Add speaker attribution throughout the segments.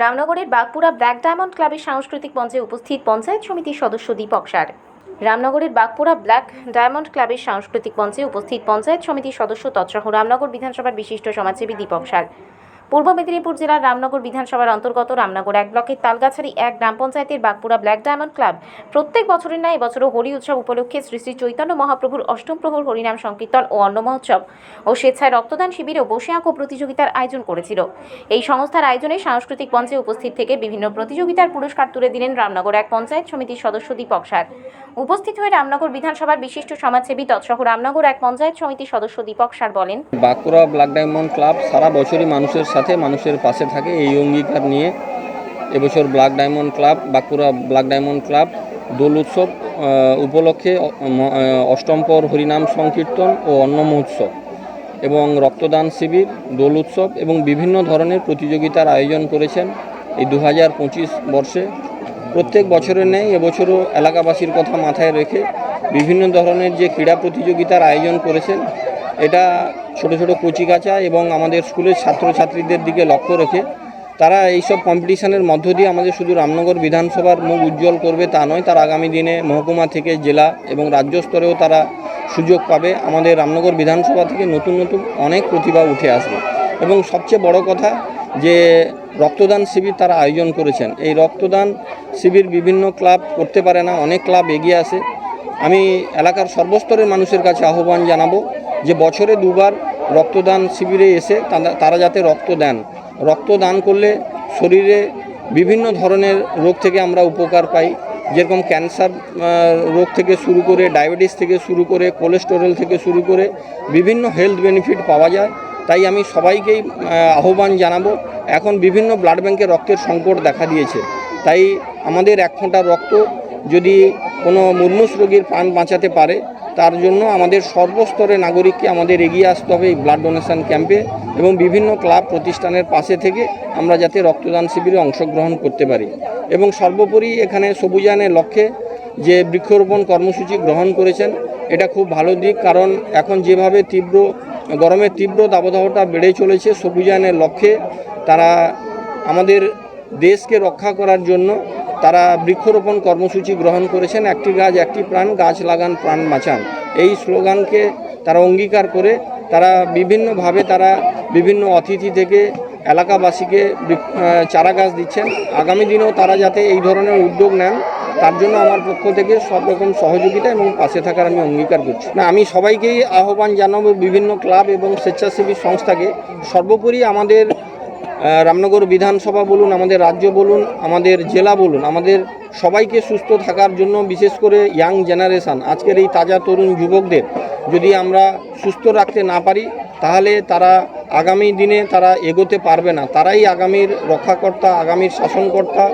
Speaker 1: রামনগরের Bagpura black diamond ক্লাবের সাংস্কৃতিক মঞ্চে উপস্থিত পঞ্চায়েত সমিতির সদস্য দীপক সার। রামনগরের বাগপুরা ব্ল্যাক ডায়মন্ড ক্লাবের সাংস্কৃতিক মঞ্চে উপস্থিত পঞ্চায়েত সমিতির সদস্য তৎসহ রামনগর বিধানসভার বিশিষ্ট সমাজসেবী দীপক সার। পূর্ব মেদিনীপুর জেলার রামনগর বিধানসভার অন্তর্গত রামনগর এক ব্লকের তালগাছারি এক গ্রাম পঞ্চায়েতের বাগপুরা ব্ল্যাক ডায়মন্ড ক্লাব প্রত্যেক বছরের ন্যায় এবছরও হরি উৎসব উপলক্ষে শ্রী শ্রী চৈতন্য মহাপ্রভুর অষ্টম প্রহর হরিনাম সংকীর্তন ও অন্ন মহোৎসব ও স্বেচ্ছায় রক্তদান শিবির বসে আঁকো প্রতিযোগিতার আয়োজন করেছিল। এই সংস্থার আয়োজনে সাংস্কৃতিক মঞ্চে উপস্থিত থেকে বিভিন্ন প্রতিযোগিতার পুরস্কার তুলে দিলেন রামনগর এক পঞ্চায়েত সমিতির সদস্য দীপক সার। উপস্থিত হয়ে রামনগর বিধানসভার বিশিষ্ট সমাজসেবী তৎসহ রামনগর এক পঞ্চায়েত সমিতির সদস্য দীপক সার বলেন,
Speaker 2: বাঁকুড়া ব্ল্যাক ডায়মন্ড ক্লাব সারা বছরই মানুষের সাথে মানুষের পাশে থাকে এই অঙ্গীকার নিয়ে এবছর black diamond club, Bankura black diamond club Dol উৎসব উপলক্ষে অষ্টমপর হরিনাম সংকীর্তন ও অন্ন মহোৎসব এবং রক্তদান শিবির, দোল উৎসব এবং বিভিন্ন ধরনের প্রতিযোগিতার আয়োজন করেছেন এই দু হাজার পঁচিশ বর্ষে। প্রত্যেক বছরের নেই এবছরও এলাকাবাসীর কথা মাথায় রেখে বিভিন্ন ধরনের যে ক্রীড়া প্রতিযোগিতার আয়োজন করেছেন এটা ছোট ছোট কচিকাচা এবং আমাদের স্কুলের ছাত্রছাত্রীদের দিকে লক্ষ্য রেখে তারা এইসব কম্পিটিশনের মধ্য দিয়ে আমাদের শুধু রামনগর বিধানসভার মুখ উজ্জ্বল করবে তা নয়, তার আগামী দিনে মহকুমা থেকে জেলা এবং রাজ্য স্তরেও তারা সুযোগ পাবে। আমাদের রামনগর বিধানসভা থেকে নতুন নতুন অনেক প্রতিভা উঠে আসবে। এবং সবচেয়ে বড় কথা যে রক্তদান শিবির তারা আয়োজন করেছেন। এই রক্তদান শিবির বিভিন্ন ক্লাব করতে পারে না, অনেক ক্লাব এগিয়ে আসে আমি এলাকার সর্বস্তরের মানুষের কাছে আহ্বান জানাব যে বছরে দুবার রক্তদান শিবিরে এসে তারা- যাতে রক্ত দেন। রক্ত দান করলে শরীরে বিভিন্ন ধরনের রোগ থেকে আমরা উপকার পাই। যেরকম ক্যান্সার রোগ থেকে শুরু করে ডায়াবেটিস থেকে শুরু করে কোলেস্টেরল থেকে শুরু করে বিভিন্ন হেলথ বেনিফিট পাওয়া যায়। তাই আমি সবাইকেই আহ্বান জানাব, এখন বিভিন্ন ব্লাড ব্যাংকে রক্তের সংকট দেখা দিয়েছে। তাই আমাদের এক ফোঁটা রক্ত যদি কোনো মুর্মুষ রোগীর প্রাণ বাঁচাতে পারে, তার জন্য আমাদের সর্বস্তরের নাগরিককে আমাদের এগিয়ে আসতে হবে এই ব্লাড ডোনেশন ক্যাম্পে এবং বিভিন্ন ক্লাব প্রতিষ্ঠানের পাশে থেকে আমরা যাতে রক্তদান শিবিরে অংশগ্রহণ করতে পারি। এবং সর্বোপরি এখানে সবুজায়নের লক্ষ্যে যে বৃক্ষরোপণ কর্মসূচি গ্রহণ করেছেন, এটা খুব ভালো দিক কারণ এখন যেভাবে তীব্র গরমের তীব্র দাবদাহটা বেড়ে চলেছে, সবুজায়নের লক্ষ্যে তারা আমাদের দেশকে রক্ষা করার জন্য তারা বৃক্ষরোপণ কর্মসূচি গ্রহণ করেছেন। একটি গাছ, একটি প্রাণ, গাছ লাগান, প্রাণ বাঁচান। এই স্লোগানকে তারা অঙ্গীকার করে তারা বিভিন্নভাবে তারা বিভিন্ন অতিথি থেকে এলাকাবাসীকে চারা গাছ দিচ্ছেন। আগামী দিনেও তারা যাতে এই ধরনের উদ্যোগ নেন, তার জন্য আমার পক্ষ থেকে সব রকম সহযোগিতা এবং পাশে থাকার আমি অঙ্গীকার করছি। না, আমি সবাইকেই আহ্বান জানাব বিভিন্ন ক্লাব এবং স্বেচ্ছাসেবী সংস্থাকে। সর্বোপরি আমাদের রামনগর বিধানসভা বলুন, আমাদের রাজ্য বলুন, আমাদের জেলা বলুন, আমাদের সবাইকে সুস্থ থাকার জন্য বিশেষ করে ইয়াং জেনারেশান আজকের এই তাজা তরুণ যুবকদের, যদি আমরা সুস্থ রাখতে না পারি, তাহলে তারা আগামী দিনে তারা এগোতে পারবে না। তারাই আগামীর রক্ষাকর্তা, আগামীর শাসনকর্তা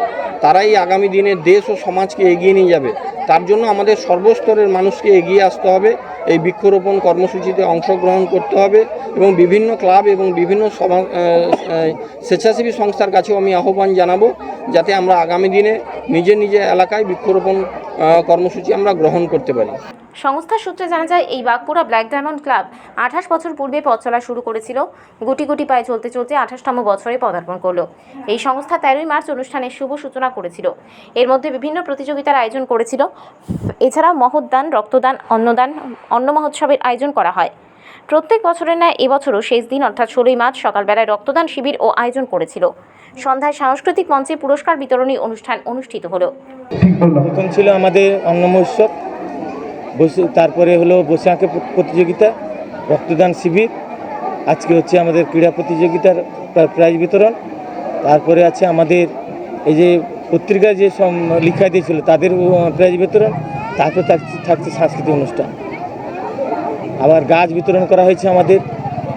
Speaker 2: তারাই আগামী দিনে দেশ ও সমাজকে এগিয়ে নিয়ে যাবে। তার জন্য আমাদের সর্বস্তরের মানুষকে এগিয়ে আসতে হবে। এই বৃক্ষরোপণ কর্মসূচিতে অংশগ্রহণ করতে হবে এবং বিভিন্ন ক্লাব এবং বিভিন্ন স্বেচ্ছাসেবী সংস্থার কাছেও আমি আহ্বান জানাব যাতে আমরা আগামী দিনে নিজে নিজে এলাকায় বৃক্ষরোপণ কর্মসূচি আমরা গ্রহণ করতে পারি।
Speaker 1: সংস্থার সূত্রে জানা যায়, এই বাগপুরা ব্ল্যাক ডায়মন্ড ক্লাব আঠাশ বছর পূর্বে পথ চলা শুরু করেছিল। গুটি গুটি পায়ে চলতে চলতে আঠাশতম বছরে পদার্পণ করল। এই সংস্থা তেরোই মার্চ অনুষ্ঠানের শুভ সূচনা করেছিল। এর মধ্যে বিভিন্ন প্রতিযোগিতার আয়োজন করেছিল। এছাড়া মহৎদান রক্তদান, অন্নদান, অন্ন মহোৎসবের আয়োজন করা হয়। প্রত্যেক বছরের ন্যায় এবছরও শেষ দিন, অর্থাৎ ষোলোই মার্চ সকালবেলায় রক্তদান শিবির ও আয়োজন করেছিল। সন্ধ্যায় সাংস্কৃতিক মঞ্চে পুরস্কার বিতরণী অনুষ্ঠান অনুষ্ঠিত হলো।
Speaker 3: প্রথম ছিল আমাদের অন্ন মহোৎসব। তারপরে হলো বসে আঁকে প্রতিযোগিতা রক্তদান শিবির আজকে হচ্ছে আমাদের ক্রীড়া প্রতিযোগিতার প্রাইজ বিতরণ তারপরে আছে আমাদের এই যে পত্রিকায় যে সব লিখা দিয়েছিল তাদের প্রাইজ বিতরণ তারপর থাকছে থাকছে সাংস্কৃতিক অনুষ্ঠান। আবার গাছ বিতরণ করা হয়েছে আমাদের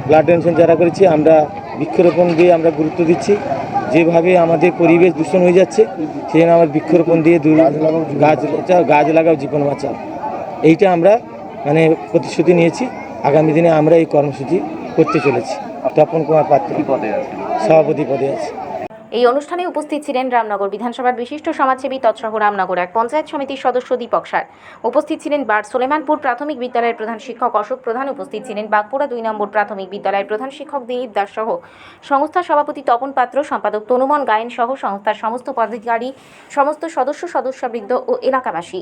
Speaker 3: ব্লাড ডোনেশন যারা করেছে আমরা বৃক্ষরোপণ দিয়ে আমরা গুরুত্ব দিচ্ছি। যেভাবে আমাদের পরিবেশ দূষণ হয়ে যাচ্ছে সেই জন্য আমরা বৃক্ষরোপণ দিয়ে দূর গাছ গাছ লাগাও জীবন বাঁচাও। এইটা আমরা মানে প্রতিশ্রুতি নিয়েছি। আগামী দিনে আমরা এই কর্মসূচি করতে চলেছি। তপন কুমার পাত্র সভাপতি পদে আছে।
Speaker 1: এই অনুষ্ঠানে উপস্থিত ছিলেন রামনগর বিধানসভার বিশিষ্ট সমাজসেবী তৎসহ রামনগর এক পঞ্চায়েত সমিতির সদস্য দীপক সার। উপস্থিত ছিলেন বার সোলেমানপুর প্রাথমিক বিদ্যালয়ের প্রধান শিক্ষক অশোক প্রধান উপস্থিত ছিলেন বাগপুরা দুই নম্বর প্রাথমিক বিদ্যালয়ের প্রধান শিক্ষক দিলীপ দাস সহ সংস্থার সভাপতি তপন পাত্র সম্পাদক তনুমন গায়েন সহ সংস্থার সমস্ত পদাধিকারী সমস্ত সদস্য সদস্যবৃন্দ ও এলাকাবাসী।